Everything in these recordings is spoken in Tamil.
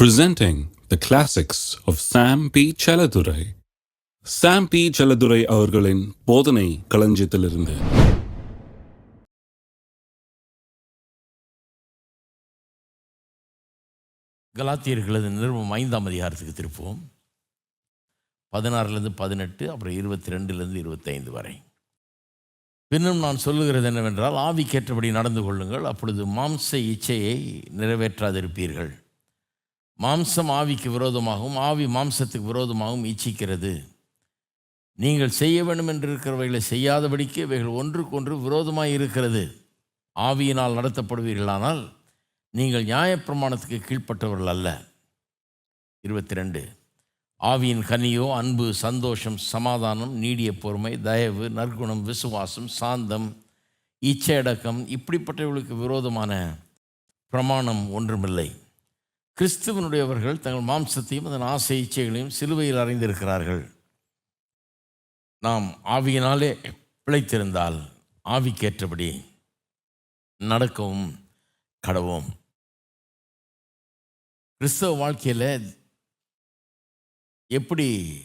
presenting the classics of Sam P. Chaladurai. Sam P. Chaladurai அவர்களின் போதனை களஞ்சியத்திலிருந்து கலாத்தியர்களது நிறுவனம் ஐந்தாம் அதிகாரத்துக்கு திருப்புவோம் பதினாறுலேருந்து பதினெட்டு அப்புறம் இருபத்தி ரெண்டுலேருந்து இருபத்தைந்து வரை பின்னும் நான் சொல்லுகிறது என்னவென்றால் ஆவிக்கேற்றபடி நடந்து கொள்ளுங்கள் அப்பொழுது மாம்ச இச்சையை நிறைவேற்றாதிருப்பீர்கள் மாம்சம் ஆவிக்கு விரோதமாகவும் ஆவி மாம்சத்துக்கு விரோதமாகவும் இச்சிக்கிறது. நீங்கள் செய்ய வேண்டும் என்று இருக்கிறவைகளை செய்யாதபடிக்கு இவைகள் ஒன்றுக்கொன்று விரோதமாக இருக்கிறது. ஆவியினால் நடத்தப்படுவீர்களானால் நீங்கள் நியாயப்பிரமாணத்துக்கு கீழ்ப்பட்டவர்கள் அல்ல. இருபத்தி ரெண்டு ஆவியின் கனியோ அன்பு சந்தோஷம் சமாதானம் நீடிய பொறுமை தயவு நற்குணம் விசுவாசம் சாந்தம் இச்சையடக்கம் இப்படிப்பட்டவர்களுக்கு விரோதமான பிரமாணம் ஒன்றுமில்லை. கிறிஸ்துவனுடையவர்கள் தங்கள் மாம்சத்தையும் அதன் ஆசை இச்சைகளையும் சிலுவையில் அறிந்திருக்கிறார்கள். நாம் ஆவியினாலே பிழைத்திருந்தால் ஆவிக்கேற்றபடி நடக்கவும் கடவும். கிறிஸ்தவ வாழ்க்கையில் எப்படி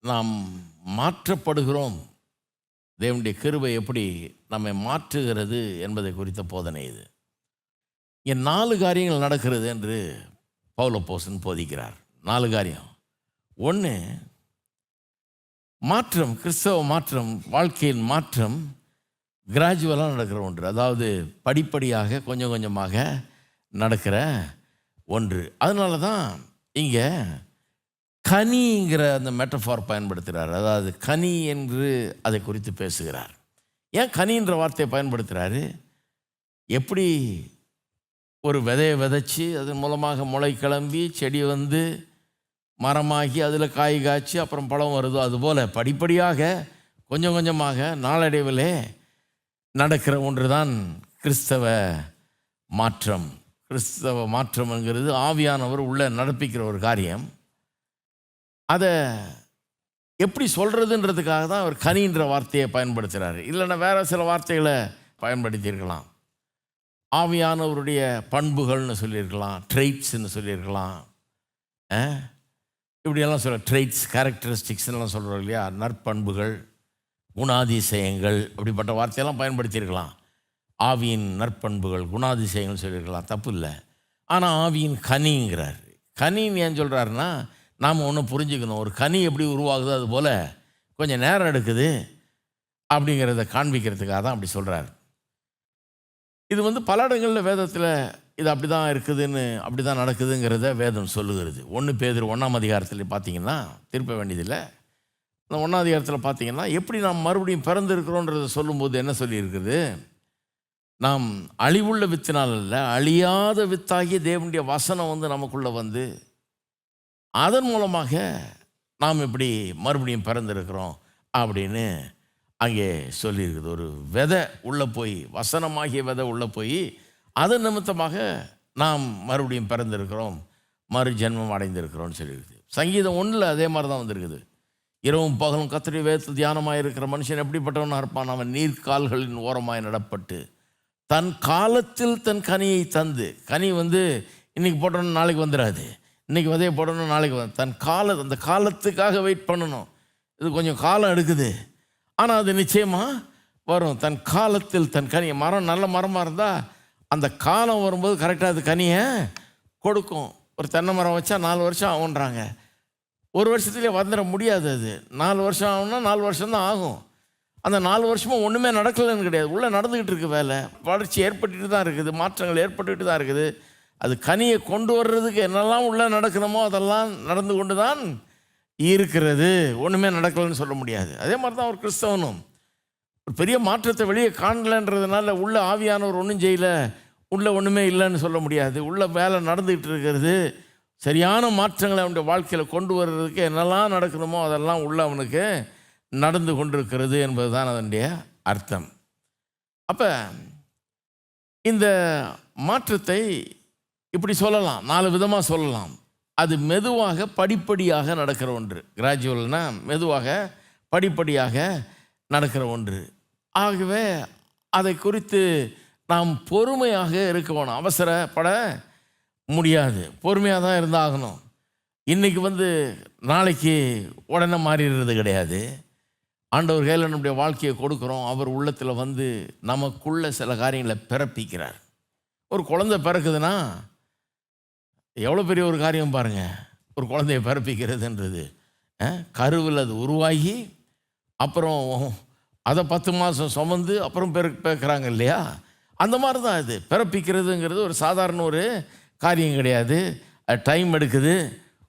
நாம் மாற்றப்படுகிறோம்? தேவனுடைய கிருபை எப்படி நம்மை மாற்றுகிறது என்பதை குறித்த போதனை இது. இங்கே நாலு காரியங்கள் நடக்கிறது என்று பௌலப்போசன் போதிக்கிறார். நாலு காரியம். ஒன்று மாற்றம் கிறிஸ்தவ மாற்றம் வாழ்க்கையின் மாற்றம் கிராஜுவலாக நடக்கிற ஒன்று. அதாவது படிப்படியாக கொஞ்சம் கொஞ்சமாக நடக்கிற ஒன்று. அதனால தான் இங்கே கனிங்கிற அந்த மெட்டஃபார் பயன்படுத்துகிறார் அதாவது கனி என்று அதை குறித்து பேசுகிறார். ஏன் கனின்ற வார்த்தையை பயன்படுத்துகிறாரு எப்படி ஒரு விதையை விதைச்சி அதன் மூலமாக முளை கிளம்பி செடி வந்து மரமாகி அதில் காய் காய்ச்சி அப்புறம் பழம் வருதோ அதுபோல் படிப்படியாக கொஞ்சம் கொஞ்சமாக நாளடைவிலே நடக்கிற ஒன்று தான் கிறிஸ்தவ மாற்றம். கிறிஸ்தவ மாற்றம்ங்கிறது ஆவியானவர் உள்ளே நடப்பிக்கிற ஒரு காரியம். அதை எப்படி சொல்கிறதுன்றதுக்காக தான் அவர் கனின்ற வார்த்தையை பயன்படுத்துகிறார் இல்லைன்னா வேறு சில வார்த்தைகளை பயன்படுத்தியிருக்கலாம். ஆவியானவருடைய பண்புகள்னு சொல்லியிருக்கலாம் ட்ரெய்ட்ஸ்ன்னு சொல்லியிருக்கலாம். இப்படியெல்லாம் சொல்ல ட்ரெய்ட்ஸ் கேரக்டரிஸ்டிக்ஸ்லாம் சொல்கிறோம் இல்லையா? நற்பண்புகள் குணாதிசயங்கள் அப்படிப்பட்ட வார்த்தையெல்லாம் பயன்படுத்தியிருக்கலாம். ஆவியின் நற்பண்புகள் குணாதிசயங்கள் சொல்லியிருக்கலாம் தப்பு இல்லை ஆனால் ஆவியின் கனிங்கிறார். கனின்னு ஏன் சொல்கிறாருன்னா நாம் ஒன்று புரிஞ்சுக்கணும். ஒரு கனி எப்படி உருவாகுதோ அது போல் கொஞ்சம் நேரம் எடுக்குது அப்படிங்கிறத காண்பிக்கிறதுக்காக தான் அப்படி சொல்கிறார் இது வந்து பல இடங்களில் வேதத்தில் இது அப்படி தான் இருக்குதுன்னு அப்படி தான் நடக்குதுங்கிறத வேதம் சொல்லுகிறது. ஒன்று பேதர் ஒன்றாம் அதிகாரத்தில் பார்த்தீங்கன்னா திருப்ப வேண்டியதில்லை. இந்த ஒன்றாம் அதிகாரத்தில் பார்த்தீங்கன்னா எப்படி நாம் மறுபடியும் பிறந்திருக்கிறோன்றத சொல்லும்போது என்ன சொல்லியிருக்குது? நாம் அழிவுள்ள வித்தினால் அல்ல அழியாத வித்தாகிய தேவனுடைய வசனம் வந்து நமக்குள்ளே வந்து அதன் மூலமாக நாம் இப்படி மறுபடியும் பிறந்திருக்கிறோம் அப்படின்னு அங்கே சொல்லியிருக்குது. ஒரு விதை உள்ளே போய் வசனமாகிய விதை உள்ளே போய் அது நிமித்தமாக நாம் மறுபடியும் பிறந்திருக்கிறோம். மறு ஜென்மம் அடைந்திருக்கிறோம்னு சொல்லியிருக்குது. சங்கீதம் ஒன்றில் அதே மாதிரி தான் வந்திருக்குது. இரவும் பகலும் கத்திரி வேத்து தியானமாக இருக்கிற மனுஷன் எப்படிப்பட்டவனாக இருப்பான்? அவன் நீர்க்கால்களின் ஓரமாய் நடப்பட்டு தன் காலத்தில் தன் கனியை தந்து கனி வந்து இன்றைக்கி போட்டோன்னு நாளைக்கு வந்துடாது இன்றைக்கி விதையை போடணும் நாளைக்கு வந்து தன் கால அந்த காலத்துக்காக வெயிட் பண்ணணும். இது கொஞ்சம் காலம் எடுக்குது. ஆனால் அது நிச்சயமாக வரும். தன் காலத்தில் தன் கனியை மரம் நல்ல மரமாக இருந்தால் அந்த காலம் வரும்போது கரெக்டாக அது கனியை கொடுக்கும். ஒரு தென்னை மரம் வச்சா நாலு வருஷம் ஆகுன்றாங்க ஒரு வருஷத்துலேயே வந்துட முடியாது அது. நாலு வருஷம் ஆகும்னா நாலு வருஷம் தான் ஆகும். அந்த நாலு வருஷமும் ஒன்றுமே நடக்கலைன்னு கிடையாது. உள்ளே நடந்துக்கிட்டு இருக்குது வேலை. வளர்ச்சி ஏற்பட்டுட்டு தான் இருக்குது. மாற்றங்கள் ஏற்பட்டுக்கிட்டு தான் இருக்குது. அது கனியை கொண்டு வர்றதுக்கு என்னெல்லாம் உள்ளே நடக்கணுமோ அதெல்லாம் நடந்து கொண்டு தான் இருக்கிறது ஒன்றுமே நடக்கலைன்னு சொல்ல முடியாது. அதே மாதிரி தான் ஒரு கிறிஸ்தவனும். ஒரு பெரிய மாற்றத்தை வெளியே காணலன்றதுனால உள்ள ஆவியானவர் ஒன்றும் செய்யல உள்ள ஒன்றுமே இல்லைன்னு சொல்ல முடியாது. உள்ள வேலை நடந்துக்கிட்டு இருக்கிறது. சரியான மாற்றங்களை அவனுடைய வாழ்க்கையில் கொண்டு வர்றதுக்கு என்னெல்லாம் நடக்கணுமோ அதெல்லாம் உள்ள அவனுக்கு நடந்து கொண்டிருக்கிறது என்பது தான் அதனுடைய அர்த்தம். அப்போ இந்த மாற்றத்தை இப்படி சொல்லலாம் நாலு விதமாக சொல்லலாம். அது மெதுவாக படிப்படியாக நடக்கிற ஒன்று. கிராஜுவல்னா மெதுவாக படிப்படியாக நடக்கிற ஒன்று. ஆகவே அதை குறித்து நாம் பொறுமையாக இருக்க வேணும். அவசரப்பட முடியாது. பொறுமையாக தான் இருந்தாகணும். இன்றைக்கி வந்து நாளைக்கு உடனே மாறிடுறது கிடையாது. ஆண்டவர் கையில் நம்முடைய வாழ்க்கையை கொடுக்குறோம். அவர் உள்ளத்தில் வந்து நமக்குள்ளே சில காரியங்களை பிறப்பிக்கிறார். ஒரு குழந்தை பிறக்குதுன்னா எவ்வளோ பெரிய ஒரு காரியம் பாருங்கள் ஒரு குழந்தைய பிறப்பிக்கிறதுன்றது. கருவில் அது உருவாகி அப்புறம் அதை பத்து மாதம் சுமந்து அப்புறம் பிற பிறக்கிறாங்க இல்லையா? அந்த மாதிரி தான் இது. பிறப்பிக்கிறதுங்கிறது ஒரு சாதாரண ஒரு காரியம் கிடையாது. அது டைம் எடுக்குது.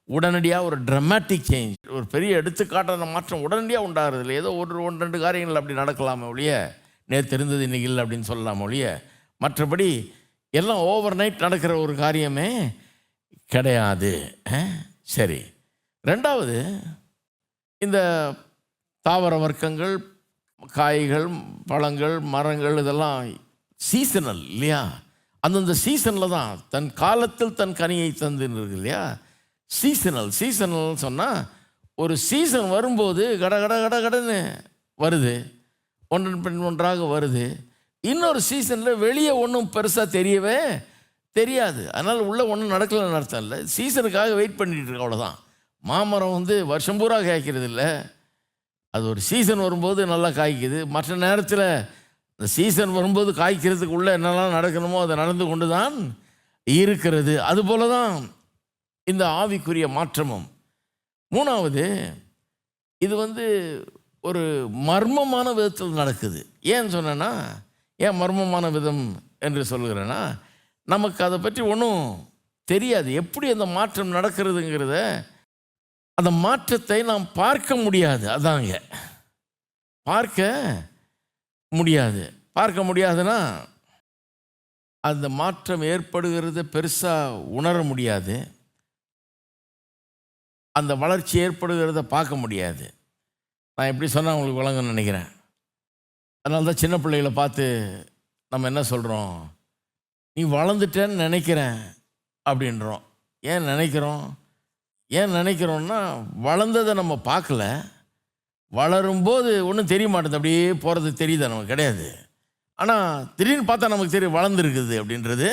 உடனடியாக ஒரு ட்ரமேட்டிக் சேஞ்ச் ஒரு பெரிய எடுத்துக்காட்டான மாற்றம் உடனடியாக உண்டாகிறது இல்லை ஏதோ ஒரு ஒன்று ரெண்டு காரியங்கள் அப்படி நடக்கலாமே ஒழிய நேற்று இருந்தது இன்றைக்கி இல்லை அப்படின்னு சொல்லலாம் ஒழிய. மற்றபடி எல்லாம் ஓவர் நைட் நடக்கிற ஒரு காரியமே கிடையாது. சரி. ரெண்டாவது இந்த தாவர வர்க்கங்கள் காய்கள் பழங்கள் மரங்கள் இதெல்லாம் சீசனல் இல்லையா? அந்தந்த சீசனில் தான் தன் காலத்தில் தன் கனியை தந்துருக்கு இல்லையா? சீசனல் சீசனல் சொன்னால் ஒரு சீசன் வரும்போது கட கட கட கடன்னு வருது. ஒன்றன் பின் ஒன்றாக வருது. இன்னொரு சீசனில் வெளியே ஒன்றும் பெருசாக தெரியவே தெரியாது. அதனால் உள்ளே ஒன்றும் நடக்கலைன்னு அர்த்தம் இல்லை. சீசனுக்காக வெயிட் பண்ணிகிட்டு இருக்கு அவ்வளோதான் மாமரம் வந்து வருஷம் பூரா காய்க்கிறது இல்லை. அது ஒரு சீசன் வரும்போது நல்லா காய்க்குது. மற்ற நேரத்தில் இந்த சீசன் வரும்போது காய்க்கிறதுக்கு உள்ளே என்னெல்லாம் நடக்கணுமோ அதை நடந்து கொண்டு தான் இருக்கிறது. அதுபோல தான் இந்த ஆவிக்குரிய மாற்றமும். மூணாவது இது வந்து ஒரு மர்மமான விதத்தில் நடக்குது. ஏன்னு சொன்னேன்னா ஏன் மர்மமான விதம் என்று சொல்கிறேன்னா நமக்கு அதை பற்றி ஒன்றும் தெரியாது. எப்படி அந்த மாற்றம் நடக்கிறதுங்கிறத அந்த மாற்றத்தை நாம் பார்க்க முடியாது. அதாங்க. பார்க்க முடியாது. பார்க்க முடியாதுன்னா அந்த மாற்றம் ஏற்படுகிறத பெருசாக உணர முடியாது. அந்த வளர்ச்சி ஏற்படுகிறத பார்க்க முடியாது. நான் எப்படி சொன்னால் உங்களுக்கு வழங்கன்னு நினைக்கிறேன். அதனால தான் சின்ன பிள்ளைகளை பார்த்து நம்ம என்ன சொல்கிறோம் நீ வளர்ந்துட்டேன்னு நினைக்கிறேன் அப்படின்றோம். ஏன் நினைக்கிறோம்? ஏன் நினைக்கிறோன்னா வளர்ந்ததை நம்ம பார்க்கல. வளரும்போது ஒன்றும் தெரிய மாட்டேது அப்படியே போகிறது தெரியுதா நமக்கு? கிடையாது. ஆனால் திடீர்னு பார்த்தா நமக்கு தெரியும் வளர்ந்துருக்குது அப்படின்றது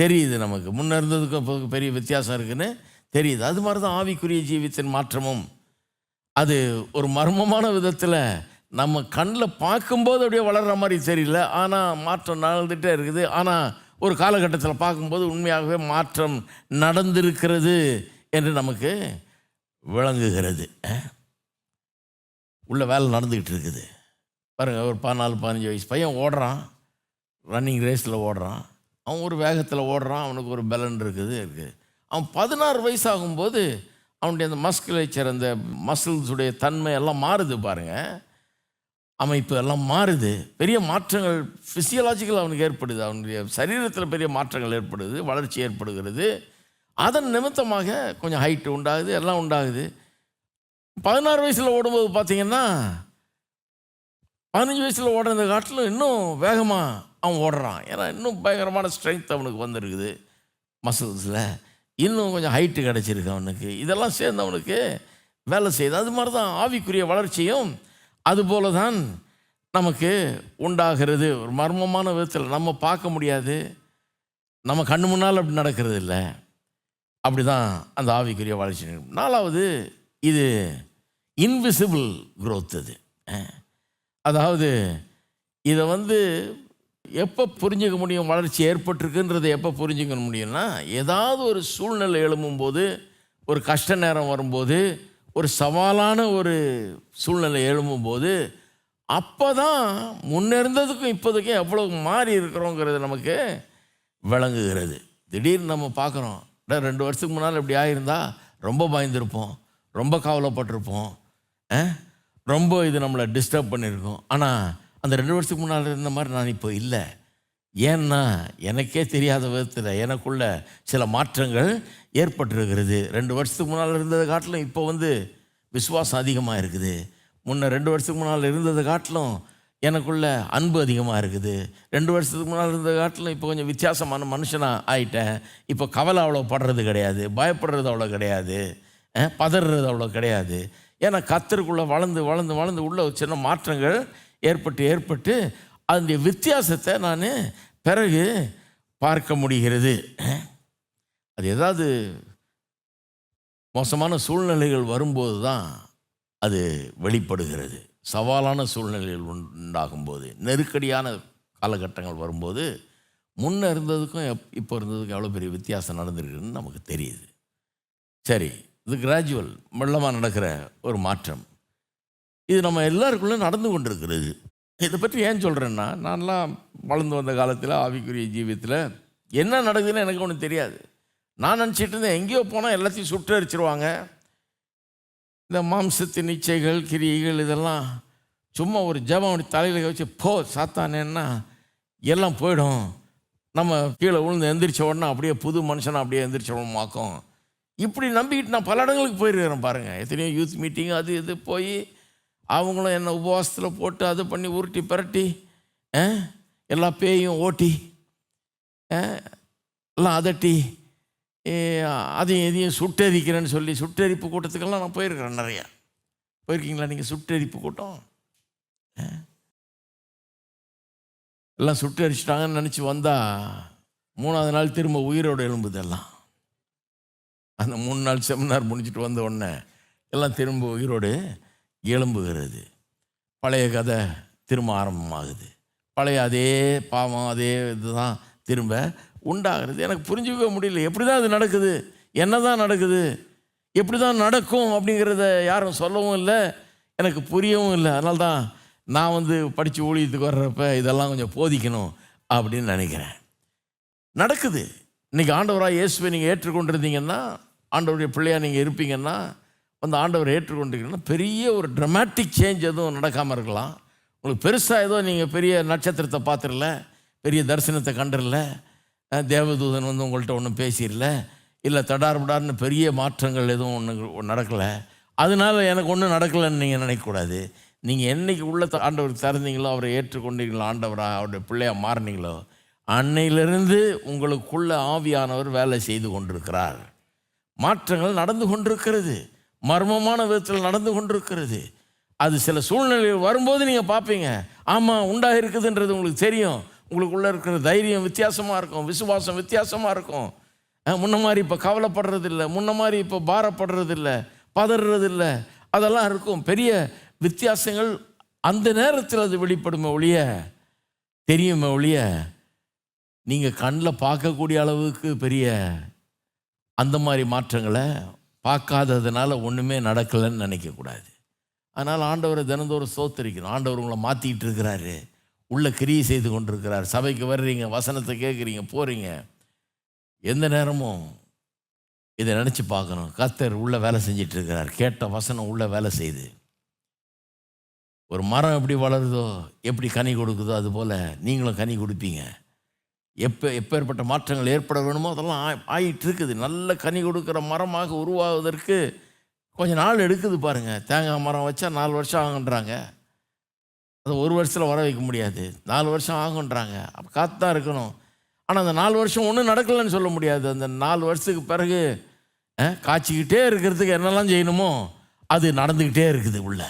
தெரியுது நமக்கு. முன்ன இருந்ததுக்கும் பெரிய வித்தியாசம் இருக்குதுன்னு தெரியுது. அது மாதிரி தான் ஆவிக்குரிய ஜீவித்தின் மாற்றமும். அது ஒரு மர்மமான விதத்தில் நம்ம கண்ணில் பார்க்கும்போது அப்படியே வளர்கிற மாதிரி தெரியல. ஆனால் மாற்றம் நடந்துகிட்டே இருக்குது. ஆனால் ஒரு காலகட்டத்தில் பார்க்கும்போது உண்மையாகவே மாற்றம் நடந்திருக்கிறது என்று நமக்கு விளங்குகிறது. உள்ள வேலை நடந்துக்கிட்டு இருக்குது. பாருங்கள் ஒரு பதினாலு பதினஞ்சு வயசு பையன் ஓடுறான். ரன்னிங் ரேஸில் ஓடுறான். அவன் ஒரு வேகத்தில் ஓடுறான். அவனுக்கு ஒரு பலன் இருக்குது இருக்குது அவன் பதினாறு வயசு ஆகும்போது அவனுடைய அந்த மஸ்குலேச்சர் அந்த மசில்ஸுடைய தன்மை எல்லாம் மாறுது பாருங்கள் அமைப்பு எல்லாம் மாறுது. பெரிய மாற்றங்கள் ஃபிசியலாஜிக்கல் அவனுக்கு ஏற்படுது. அவனுடைய சரீரத்தில் பெரிய மாற்றங்கள் ஏற்படுது வளர்ச்சி ஏற்படுகிறது. அதன் நிமித்தமாக கொஞ்சம் ஹைட்டு உண்டாகுது எல்லாம் உண்டாகுது. பதினாறு வயசில் ஓடும்போது பார்த்தீங்கன்னா பதினஞ்சு வயசில் ஓடுறத காட்டிலும் இன்னும் வேகமாக அவன் ஓடுறான். ஏன்னா இன்னும் பயங்கரமான ஸ்ட்ரென்த் அவனுக்கு வந்திருக்குது மசில்ஸில் இன்னும் கொஞ்சம் ஹைட்டு கிடச்சிருக்கு அவனுக்கு. இதெல்லாம் சேர்ந்து அவனுக்கு வேலை செய்யுது. அது மாதிரி தான் ஆவிக்குரிய வளர்ச்சியும் அதுபோல தான் நமக்கு உண்டாகிறது. ஒரு மர்மமான விதத்தில் நம்ம பார்க்க முடியாது. நம்ம கண்ணு முன்னால் அப்படி நடக்கிறது இல்லை. அப்படி தான் அந்த ஆவிக்குரிய வளர்ச்சி நாலாவது இது இன்விசிபிள் குரோத் அது அதாவது இதை வந்து எப்போ புரிஞ்சுக்க முடியும்? வளர்ச்சி ஏற்பட்டிருக்குன்றதை எப்போ புரிஞ்சுக்க முடியும்னா ஏதாவது ஒரு சூழ்நிலை எழும்பும்போது ஒரு கஷ்ட நேரம் வரும்போது ஒரு சவாலான ஒரு சூழ்நிலை எழும்பும்போது அப்போ தான் முன்னிருந்ததுக்கும் இருந்ததுக்கும் எவ்வளோ மாறி இருக்கிறோங்கிறது நமக்கு விளங்குகிறது. திடீர்னு நம்ம பார்க்குறோம் ரெண்டு வருஷத்துக்கு முன்னால் இப்படி ஆகியிருந்தால் ரொம்ப பயந்துருப்போம் ரொம்ப கவலைப்பட்டிருப்போம் ரொம்ப இது நம்மளை டிஸ்டர்ப் பண்ணியிருக்கோம். ஆனால் அந்த ரெண்டு வருஷத்துக்கு முன்னால் இருந்த மாதிரி நான் இப்போ இல்லை. ஏன்னா எனக்கே தெரியாத விதத்தில் எனக்குள்ள சில மாற்றங்கள் ஏற்பட்டிருக்கிறது. ரெண்டு வருஷத்துக்கு முன்னால் இருந்ததை காட்டிலும் இப்போ வந்து விசுவாசம் அதிகமாக இருக்குது. முன்ன ரெண்டு வருஷத்துக்கு முன்னால் இருந்ததை காட்டிலும் எனக்குள்ள அன்பு அதிகமாக இருக்குது. ரெண்டு வருஷத்துக்கு முன்னால் இருந்த காட்டிலும் இப்போ கொஞ்சம் வித்தியாசமான மனுஷனாக ஆயிட்டேன். இப்போ கவலை அவ்வளோ படுறது கிடையாது. பயப்படுறது அவ்வளோ கிடையாது. பதறது அவ்வளோ கிடையாது. ஏன்னா கத்தருக்குள்ளே வளர்ந்து வளர்ந்து வளர்ந்து உள்ள ஒரு சின்ன மாற்றங்கள் ஏற்பட்டு ஏற்பட்டு அதனுடைய வித்தியாசத்தை நான் பிறகு பார்க்க முடிகிறது. அது ஏதாவது மோசமான சூழ்நிலைகள் வரும்போது தான் அது வெளிப்படுகிறது. சவாலான சூழ்நிலைகள் உண்- உண்டாகும்போது நெருக்கடியான காலகட்டங்கள் வரும்போது முன்ன இருந்ததுக்கும் எப் இப்போ இருந்ததுக்கும் எவ்வளோ பெரிய வித்தியாசம் நடந்திருக்குன்னு நமக்கு தெரியுது. சரி இது கிராஜுவல் மெல்லமாக நடக்கிற ஒரு மாற்றம். இது நம்ம எல்லாருக்குள்ளே நடந்து கொண்டிருக்கிறது. இதை பற்றி ஏன் சொல்கிறேன்னா நான்லாம் வளர்ந்து வந்த காலத்தில் ஆவிக்குரிய ஜீவியத்தில் என்ன நடக்குதுன்னு எனக்கு ஒன்றும் தெரியாது. நான் நினச்சிட்டு இருந்தேன் எங்கேயோ போனால் எல்லாத்தையும் சுட்டரிச்சிருவாங்க இந்த மாம்சத்தின் இச்சைகள் கிரியைகள் இதெல்லாம் சும்மா ஒரு ஜபம் அப்படி தலையில் வச்சு போ சாத்தானேன்னா எல்லாம் போயிடும். நம்ம கீழே விழுந்து எந்திரிச்ச உடனே அப்படியே புது மனுஷனை அப்படியே எந்திரிச்ச இப்படி நம்பிக்கிட்டு நான் பல இடங்களுக்கு போயிருக்கிறேன் பாருங்கள் எத்தனையோ யூத் மீட்டிங் அது இது போய் அவங்களும் என்னை உபவாசத்தில் போட்டு அது பண்ணி உருட்டி பிரட்டி ஆ, எல்லா பேயும் ஓட்டி ஆ, எல்லாம் அதட்டி அதையும் எதையும் சுட்டெரிக்கிறேன்னு சொல்லி சுட்டெரிப்பு கூட்டத்துக்கெல்லாம் நான் போயிருக்கிறேன் நிறையா. போயிருக்கீங்களா நீங்கள் சுட்டெரிப்பு கூட்டம்? ஆ? எல்லாம் சுட்டெரிச்சிட்டாங்கன்னு நினச்சி வந்தால் மூணாவது நாள் திரும்ப உயிரோடு எழும்புது எல்லாம். அந்த மூணு நாள் செமினார் முடிஞ்சிட்டு வந்த உடனே எல்லாம் திரும்ப உயிரோடு எழும்புகிறது. பழைய கதை திரும்ப ஆரம்பமாகுது. பழைய அதே பாவம் அதே இதுதான் திரும்ப உண்டாகிறது. எனக்கு புரிஞ்சுக்க முடியல. எப்படி தான் அது நடக்குது? என்ன தான் நடக்குது? எப்படி தான் நடக்கும் அப்படிங்கிறத யாரும் சொல்லவும் இல்லை. எனக்கு புரியவும் இல்லை. அதனால தான் நான் வந்து படித்து ஊழியத்துக்கு வர்றப்ப இதெல்லாம் கொஞ்சம் போதிக்கணும் அப்படின்னு நினைக்கிறேன். நடக்குது. இன்னைக்கு ஆண்டவராக இயேசுவை நீங்கள் ஏற்றுக்கொண்டிருந்தீங்கன்னா ஆண்டவருடைய பிள்ளையாக நீங்கள் இருப்பீங்கன்னா அந்த ஆண்டவர் ஏற்றுக்கொண்டிருக்கீங்கன்னா பெரிய ஒரு ட்ரமாட்டிக் சேஞ்ச் எதுவும் நடக்காமல் இருக்கலாம். உங்களுக்கு பெருசாக ஏதோ நீங்கள் பெரிய நட்சத்திரத்தை பார்த்துடல பெரிய தரிசனத்தை கண்டுடல தேவதூதன் வந்து உங்கள்கிட்ட ஒன்றும் பேசிடல இல்லை தடார்படார்னு பெரிய மாற்றங்கள் எதுவும் ஒன்று நடக்கலை. அதனால் எனக்கு ஒன்றும் நடக்கலைன்னு நீங்கள் நினைக்கக்கூடாது. நீங்கள் என்றைக்கு உள்ள ஆண்டவர் திறந்தீங்களோ அவரை ஏற்றுக்கொண்டீங்களோ ஆண்டவராக அவருடைய பிள்ளையாக மாறினீங்களோ அன்னையிலிருந்து உங்களுக்குள்ள ஆவியானவர் வேலை செய்து கொண்டிருக்கிறார். மாற்றங்கள் நடந்து கொண்டிருக்கிறது. மர்மமான விதத்தில் நடந்து கொண்டிருக்கிறது. அது சில சூழ்நிலைகள் வரும்போது நீங்கள் பார்ப்பீங்க ஆமாம் உண்டாக இருக்குதுன்றது உங்களுக்கு தெரியும். உங்களுக்குள்ளே இருக்கிற தைரியம் வித்தியாசமாக இருக்கும். விசுவாசம் வித்தியாசமாக இருக்கும். முன்ன மாதிரி இப்போ கவலைப்படுறதில்ல. முன்ன மாதிரி இப்போ பாரப்படுறதில்ல. பதறதில்லை அதெல்லாம் இருக்கும். பெரிய வித்தியாசங்கள் அந்த நேரத்தில் அது வெளிப்படுமே ஒழிய தெரியுமே ஒழிய நீங்கள் கண்ணில் பார்க்கக்கூடிய அளவுக்கு பெரிய அந்த மாதிரி மாற்றங்களை பார்க்காததுனால ஒன்றுமே நடக்கலைன்னு நினைக்கக்கூடாது அதனால் ஆண்டவரை தினந்தோறும் சோத்தரிக்கணும் ஆண்டவர் உங்களை மாற்றிக்கிட்டு இருக்கிறாரு. உள்ள கிரியை செய்து கொண்டிருக்கிறார். சபைக்கு வர்றீங்க வசனத்தை கேட்குறீங்க போகிறீங்க எந்த நேரமும் இதை நினச்சி பார்க்கணும். கத்தர் உள்ளே வேலை செஞ்சிட்டு இருக்கிறார். கேட்ட வசனம் உள்ளே வேலை செய்யுது. ஒரு மரம் எப்படி வளருதோ எப்படி கனி கொடுக்குதோ அதுபோல் நீங்களும் கனி கொடுப்பீங்க. எப்போ எப்பேற்பட்ட மாற்றங்கள் ஏற்பட வேணுமோ அதெல்லாம் ஆ- ஆயிட்டு இருக்குது நல்ல கனி கொடுக்குற மரமாக உருவாவதற்கு கொஞ்சம் நாள் எடுக்குது பாருங்கள் தேங்காய் மரம் வச்சா நாலு வருஷம் ஆகுன்றாங்க. அது ஒரு வருஷத்தில் வர வைக்க முடியாது. நாலு வருஷம் ஆகுன்றாங்க. அப்போ காத்து தான் இருக்கணும். ஆனால் அந்த நாலு வருஷம் ஒன்றும் நடக்கலைன்னு சொல்ல முடியாது. அந்த நாலு வருஷத்துக்கு பிறகு காய்ச்சிக்கிட்டே இருக்கிறதுக்கு என்னெல்லாம் செய்யணுமோ அது நடந்துக்கிட்டே இருக்குது உள்ள.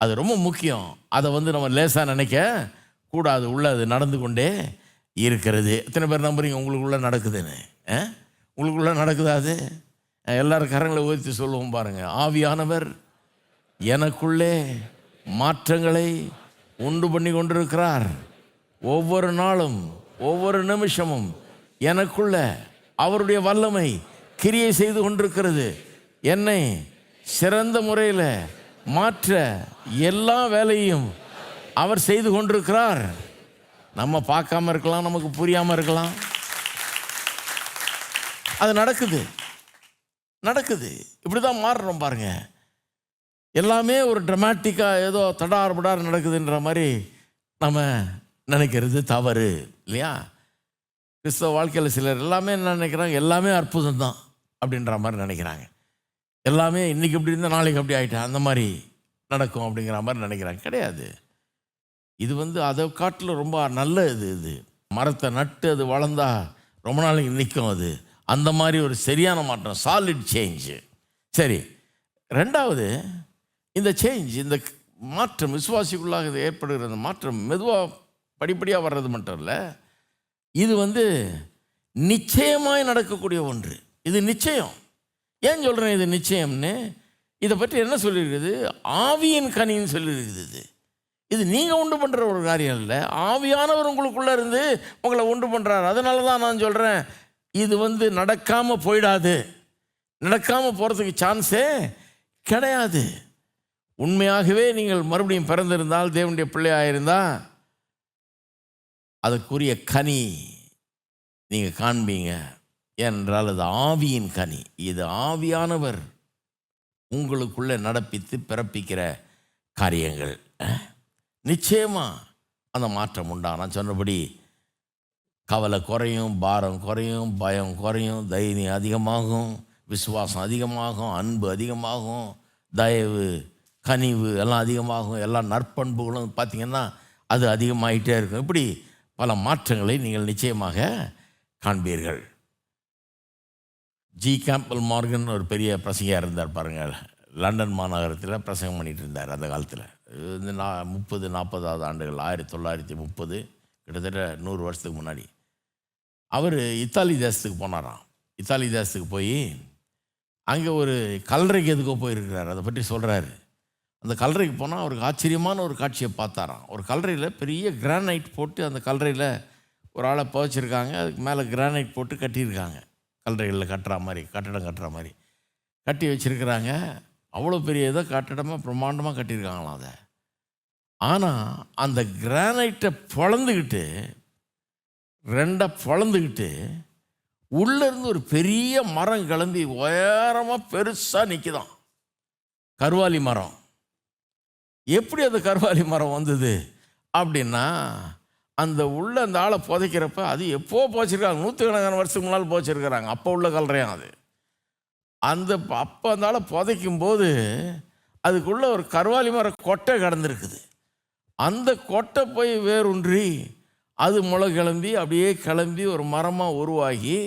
அது ரொம்ப முக்கியம். அதை வந்து நம்ம லேசாக நினைக்க கூடாது. உள்ள அது நடந்து கொண்டே இருக்கிறது. எத்தனை பேர் நம்புறீங்க? உங்களுக்குள்ளே நடக்குதுன்னு. ஆ? உங்களுக்குள்ளே நடக்குதா அது? எல்லாரும் கரங்களை உயர்த்தி சொல்லுவோம் பாருங்கள் ஆவியானவர் எனக்குள்ளே மாற்றங்களை உண்டு பண்ணி கொண்டிருக்கிறார். ஒவ்வொரு நாளும் ஒவ்வொரு நிமிஷமும் எனக்குள்ள அவருடைய வல்லமை கிரியை செய்து கொண்டிருக்கிறது. என்னை சிறந்த முறையில் மாற்ற எல்லா வேலையும் அவர் செய்து கொண்டிருக்கிறார். நம்ம பார்க்காம இருக்கலாம் நமக்கு புரியாமல் இருக்கலாம். அது நடக்குது. நடக்குது. இப்படி தான் மாறுறோம் பாருங்க. எல்லாமே ஒரு ட்ரமாட்டிக்காக ஏதோ தடார் படார் நடக்குதுன்ற மாதிரி நம்ம நினைக்கிறது தவறு இல்லையா? கிறிஸ்தவ வாழ்க்கையில் சிலர் எல்லாமே என்ன நினைக்கிறாங்க? எல்லாமே அற்புதம் தான் அப்படின்ற மாதிரி நினைக்கிறாங்க. எல்லாமே இன்றைக்கி இப்படி இருந்தால் நாளைக்கு அப்படி ஆகிட்டேன் அந்த மாதிரி நடக்கும் அப்படிங்கிற மாதிரி நினைக்கிறாங்க. கிடையாது. இது வந்து அதை காட்டில் ரொம்ப நல்ல இது இது. மரத்தை நட்டு அது வளர்ந்தா ரொம்ப நாளைக்கு நிற்கும் அது. அந்த மாதிரி ஒரு சரியான மாற்றம் சாலிட் சேஞ்சு சரி ரெண்டாவது இந்த சேஞ்ச் இந்த மாற்றம் விசுவாசிக்குள்ளாக இது ஏற்படுகிற அந்த மாற்றம் மெதுவாக படிப்படியாக வர்றது மட்டும் இல்லை இது வந்து நிச்சயமாய் நடக்கக்கூடிய ஒன்று. இது நிச்சயம். ஏன் சொல்கிறேன் இது நிச்சயம்னு? இதை பற்றி என்ன சொல்லியிருக்குது? ஆவியின் கனின்னு சொல்லியிருக்குது இது. இது நீங்கள் உண்டு பண்ணுற ஒரு காரியம் இல்லை. ஆவியானவர் உங்களுக்குள்ளே இருந்து உங்களை உண்டு பண்ணுறாரு அதனால தான் நான் சொல்கிறேன் இது வந்து நடக்காமல் போயிடாது. நடக்காமல் போகிறதுக்கு சான்ஸே கிடையாது. உண்மையாகவே நீங்கள் மறுபடியும் பிறந்திருந்தால் தேவனுடைய பிள்ளையாக இருந்தால் அதுக்குரிய கனி நீங்கள் காண்பீங்க. ஏனென்றால் அது ஆவியின் கனி. இது ஆவியானவர் உங்களுக்குள்ளே நடப்பித்து பிறப்பிக்கிற காரியங்கள். நிச்சயமாக அந்த மாற்றம் உண்டா நான் சொன்னபடி கவலை குறையும் பாரம் குறையும் பயம் குறையும் தைரியம் அதிகமாகும் விசுவாசம் அதிகமாகும் அன்பு அதிகமாகும் தயவு கனிவு எல்லாம் அதிகமாகும் எல்லா நற்பண்புகளும் பார்த்திங்கன்னா அது அதிகமாகிட்டே இருக்கும். இப்படி பல மாற்றங்களை நீங்கள் நிச்சயமாக காண்பீர்கள். ஜி. கேம்பல் மார்கன் ஒரு பெரிய பிரசங்கியாக இருந்தார் பாருங்கள். லண்டன் மாநகரத்தில் பிரசங்கம் பண்ணிகிட்டு இருந்தார் அந்த காலத்தில். இது நா நான் முப்பது நாற்பதாவது ஆண்டுகள் ஆயிரத்தி தொள்ளாயிரத்தி முப்பது கிட்டத்தட்ட நூறு வருஷத்துக்கு முன்னாடி. அவர் இத்தாலி தேசத்துக்கு போனாராம். இத்தாலி தேசத்துக்கு போய் அங்கே ஒரு கல்லறைக்கு எதுக்கோ போயிருக்கிறார். அதை பற்றி சொல்கிறாரு அந்த கல்லறைக்கு போனால் அவருக்கு ஆச்சரியமான ஒரு காட்சியை பார்த்தாராம். ஒரு கல்லறையில் பெரிய கிரானைட் போட்டு அந்த கல்லறையில் ஒரு ஆளை புதைச்சிருக்காங்க. அதுக்கு மேலே கிரானைட் போட்டு கட்டியிருக்காங்க. கல்லறைகளில் கட்டுற மாதிரி கட்டடம் கட்டுற மாதிரி. கட்டி வச்சிருக்கிறாங்க. அவ்வளோ பெரிய இதை கட்டிடமாக பிரம்மாண்டமாக கட்டியிருக்காங்களாம் அதை. ஆனால் அந்த கிரானைட்டை பிளந்துக்கிட்டு ரெண்டாக பிளந்துக்கிட்டு உள்ளேருந்து ஒரு பெரிய மரம் கிளம்பி உயரமாக பெருசாக நிற்குதாம் கருவாலி மரம். எப்படி அந்த கருவாலி மரம் வந்தது? அப்படின்னா அந்த உள்ள அந்த ஆளை புதைக்கிறப்ப அது எப்போ போச்சிருக்காங்க? நூற்றுக்கணக்கான வருஷத்துக்கு முன்னால் போச்சிருக்கிறாங்க. அப்போ உள்ள கல்றையாம் அது. அந்த அப்போ அந்த புதைக்கும் போது அதுக்குள்ளே ஒரு கருவாலி மர கொட்டை கிடந்திருக்குது. அந்த கொட்டை போய் வேரூன்றி அது முளை கிளம்பி அப்படியே கிளம்பி ஒரு மரமாக உருவாகி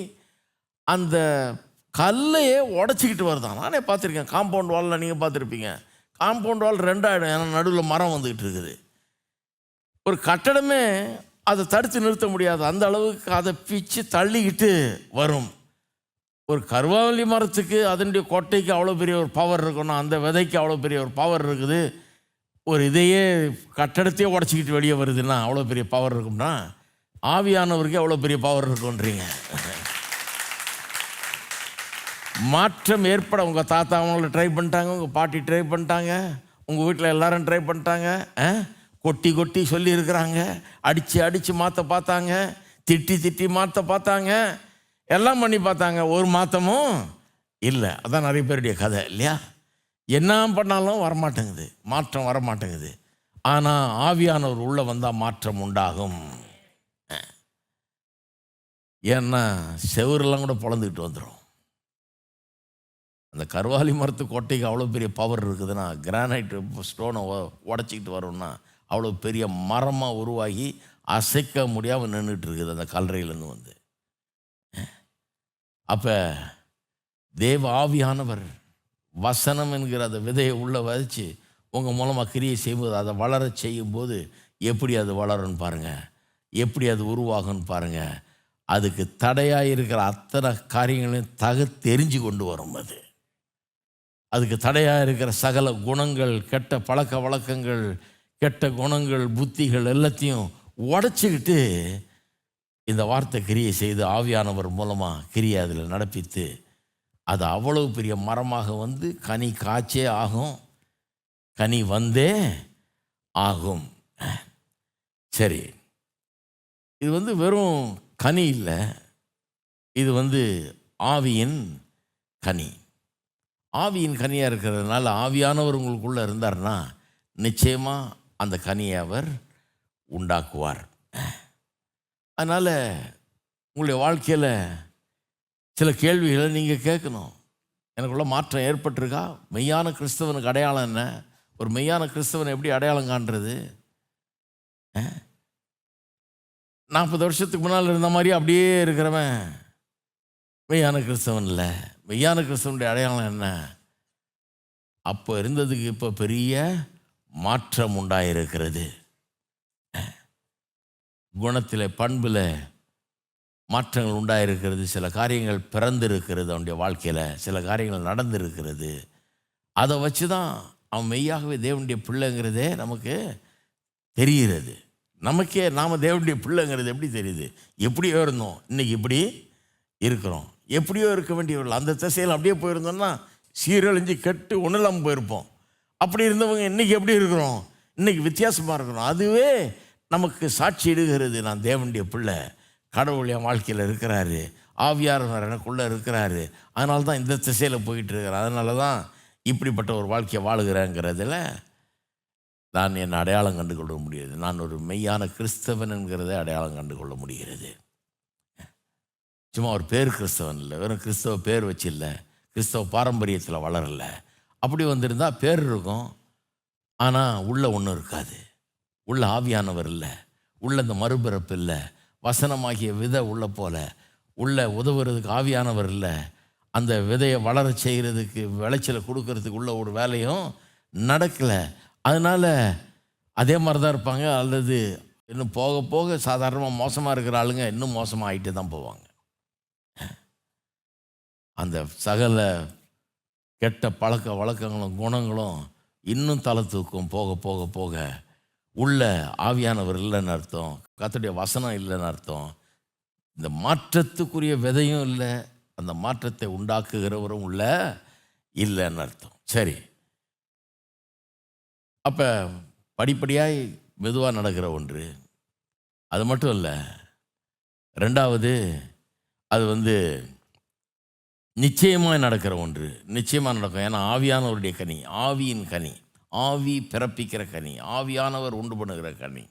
அந்த கல்லையே உடச்சிக்கிட்டு வருதான். நானே பார்த்துருக்கேன். காம்பவுண்ட் வாலில் நீங்கள் பார்த்துருப்பீங்க. காம்பவுண்ட் வால் ரெண்டாயிடும் ஏன்னா நடுவில் மரம் வந்துக்கிட்டு இருக்குது ஒரு கட்டடமே அதை தடுத்து நிறுத்த முடியாது. அந்த அளவுக்கு அதை பிச்சு தள்ளிக்கிட்டு வரும். ஒரு கருவாவலி மரத்துக்கு அதனுடைய கொட்டைக்கு அவ்வளோ பெரிய ஒரு பவர் இருக்கணும் அந்த விதைக்கு அவ்வளோ பெரிய ஒரு பவர் இருக்குது ஒரு இதையே கட்டடத்தையே உடச்சிக்கிட்டு வெளியே வருதுன்னா அவ்வளோ பெரிய பவர் இருக்கும்னா ஆவியானவருக்கு அவ்வளோ பெரிய பவர் இருக்குன்றீங்க மாற்றம் ஏற்பட உங்கள் தாத்தா அவங்கள ட்ரை பண்ணிட்டாங்க உங்கள் பாட்டி ட்ரை பண்ணிட்டாங்க உங்கள் வீட்டில் எல்லாரும் ட்ரை பண்ணிட்டாங்க ஆ? கொட்டி கொட்டி சொல்லியிருக்கிறாங்க அடித்து அடித்து மாற்ற பார்த்தாங்க திட்டி திட்டி மாற்ற பார்த்தாங்க எல்லாம் பண்ணி பார்த்தாங்க. ஒரு மாத்தமும் இல்லை. அதான் நிறைய பேருடைய கதை இல்லையா? என்ன பண்ணாலும் வரமாட்டேங்குது. மாற்றம் வரமாட்டேங்குது. ஆனால் ஆவியானவர் உள்ளே வந்தால் மாற்றம் உண்டாகும். ஏன்னா செவரெல்லாம் கூட பொழந்துக்கிட்டு வந்துடும் அந்த கருவாலி மரத்து கொட்டைக்கு அவ்வளோ பெரிய பவர் இருக்குதுன்னா கிரானைட் ஸ்டோனை உடச்சிக்கிட்டு வரோம்னா அவ்வளோ பெரிய மரமாக உருவாகி அசைக்க முடியாமல் நின்றுட்டு இருக்குது அந்த கல்லறையிலேருந்து வந்து. அப்போ தேவ ஆவியானவர் வசனம் என்கிற அந்த விதையை உள்ளே வதச்சி உங்கள் மூலமாக கிரியை செய்யும்போது அதை வளர செய்யும்போது எப்படி அது வளரும்னு பாருங்கள் எப்படி அது உருவாகும்னு பாருங்கள் அதுக்கு தடையாக இருக்கிற அத்தனை காரியங்களையும் தக தெரிஞ்சு கொண்டு வரும் அது. அதுக்கு தடையாக இருக்கிற சகல குணங்கள் கெட்ட பழக்க வழக்கங்கள் கெட்ட குணங்கள் புத்திகள் எல்லாத்தையும் உடச்சிக்கிட்டு இந்த வார்த்தை கிரியை செய்து ஆவியானவர் மூலமாக கிரியை அதில் நடப்பித்து அது அவ்வளவு பெரிய மரமாக வந்து கனி காய்ச்சே ஆகும் கனி வந்தே ஆகும். சரி இது வந்து வெறும் கனி இல்லை இது வந்து ஆவியின் கனி. ஆவியின் கனியாக இருக்கிறதுனால ஆவியானவர் உங்களுக்குள்ளே இருந்தார்னா நிச்சயமாக அந்த கனியை அவர் உண்டாக்குவார். அதனால் உங்களுடைய வாழ்க்கையில் சில கேள்விகளை நீங்கள் கேட்கணும். எனக்குள்ள மாற்றம் ஏற்பட்டிருக்கா? மெய்யான கிறிஸ்தவனுக்கு அடையாளம் என்ன? ஒரு மெய்யான கிறிஸ்தவன் எப்படி அடையாளம் காண்றது? நாற்பது வருஷத்துக்கு முன்னால் இருந்த மாதிரி அப்படியே இருக்கிறவன் மெய்யான கிறிஸ்தவன் இல்லை. மெய்யான கிறிஸ்தவனுடைய அடையாளம் என்ன? அப்போ இருந்ததுக்கு இப்போ பெரிய மாற்றம் உண்டாயிருக்கிறது. குணத்தில் பண்பில் மாற்றங்கள் உண்டாயிருக்கிறது. சில காரியங்கள் பிறந்திருக்கிறது அவனுடைய வாழ்க்கையில். சில காரியங்கள் நடந்திருக்கிறது. அதை வச்சு தான் அவன் மெய்யாகவே தேவனுடைய பிள்ளைங்கிறதே நமக்கு தெரிகிறது. நமக்கே நாம் தேவனுடைய பிள்ளைங்கிறது எப்படி தெரியுது? எப்படியோ இருந்தோம். இன்னைக்கு இப்படி இருக்கிறோம். எப்படியோ இருக்க வேண்டியவர்கள் அந்த திசையில் அப்படியே போயிருந்தோம்னா சீரழிஞ்சு கெட்டு ஒன்றும் இல்லாமல் போயிருப்போம். அப்படி இருந்தவங்க இன்னைக்கு எப்படி இருக்கிறோம்? இன்றைக்கி வித்தியாசமாக இருக்கிறோம். அதுவே நமக்கு சாட்சி இடுகிறது. நான் தேவனுடைய பிள்ளை. கடவுள் என் வாழ்க்கையில் இருக்கிறாரு. ஆவியாரவர் எனக்குள்ளே இருக்கிறாரு. அதனால தான் இந்த திசையில் போயிட்டு இருக்கிறார் அதனால தான் இப்படிப்பட்ட ஒரு வாழ்க்கையை வாழுகிறேங்கிறதுல நான் என்னை அடையாளம் கண்டு கொள்ள முடிகிறது. நான் ஒரு மெய்யான கிறிஸ்தவன் என்கிறத அடையாளம் கண்டு கொள்ள முடிகிறது. சும்மா ஒரு பேர் கிறிஸ்தவன் இல்லை. வெறும் கிறிஸ்தவ பேர் வச்சு இல்லை. கிறிஸ்தவ பாரம்பரியத்தில் வளரல. அப்படி வந்திருந்தா பேர் இருக்கும். ஆனால் உள்ளே ஒன்றும் இருக்காது. உள்ள ஆவியானவர் இல்லை. உள்ள இந்த மறுபிறப்பு இல்லை. வசனமாகிய விதை உள்ள போல. உள்ள உதவுறதுக்கு ஆவியானவர் இல்லை. அந்த விதையை வளர செய்கிறதுக்கு விளைச்சலை கொடுக்கறதுக்கு உள்ள ஒரு வேலையும் நடக்கலை. அதனால் அதே மாதிரி தான் இருப்பாங்க. அல்லது இன்னும் போக போக சாதாரணமாக மோசமாக இருக்கிற ஆளுங்க இன்னும் மோசமாக ஆகிட்டு தான் போவாங்க. அந்த சகல கெட்ட பழக்க வழக்கங்களும் குணங்களும் இன்னும் தலை தூக்கும் போக போக போக உள்ள ஆவியானவர் இல்லைன்னு அர்த்தம். கத்துடைய வசனம் இல்லைன்னு அர்த்தம். இந்த மாற்றத்துக்குரிய விதையும் இல்லை. அந்த மாற்றத்தை உண்டாக்குகிறவரும் உள்ள இல்லைன்னு அர்த்தம். சரி. அப்போ படிப்படியாய் மெதுவாக நடக்கிற ஒன்று. அது மட்டும் இல்லை. ரெண்டாவது அது வந்து நிச்சயமாக நடக்கிற ஒன்று. நிச்சயமாக நடக்கும். ஏன்னா ஆவியானவருடைய கனி ஆவியின் கனி. ஆவி பிறப்பிக்கிற கனி ஆவியானவர் உண்டு பண்ணுகிற கனி.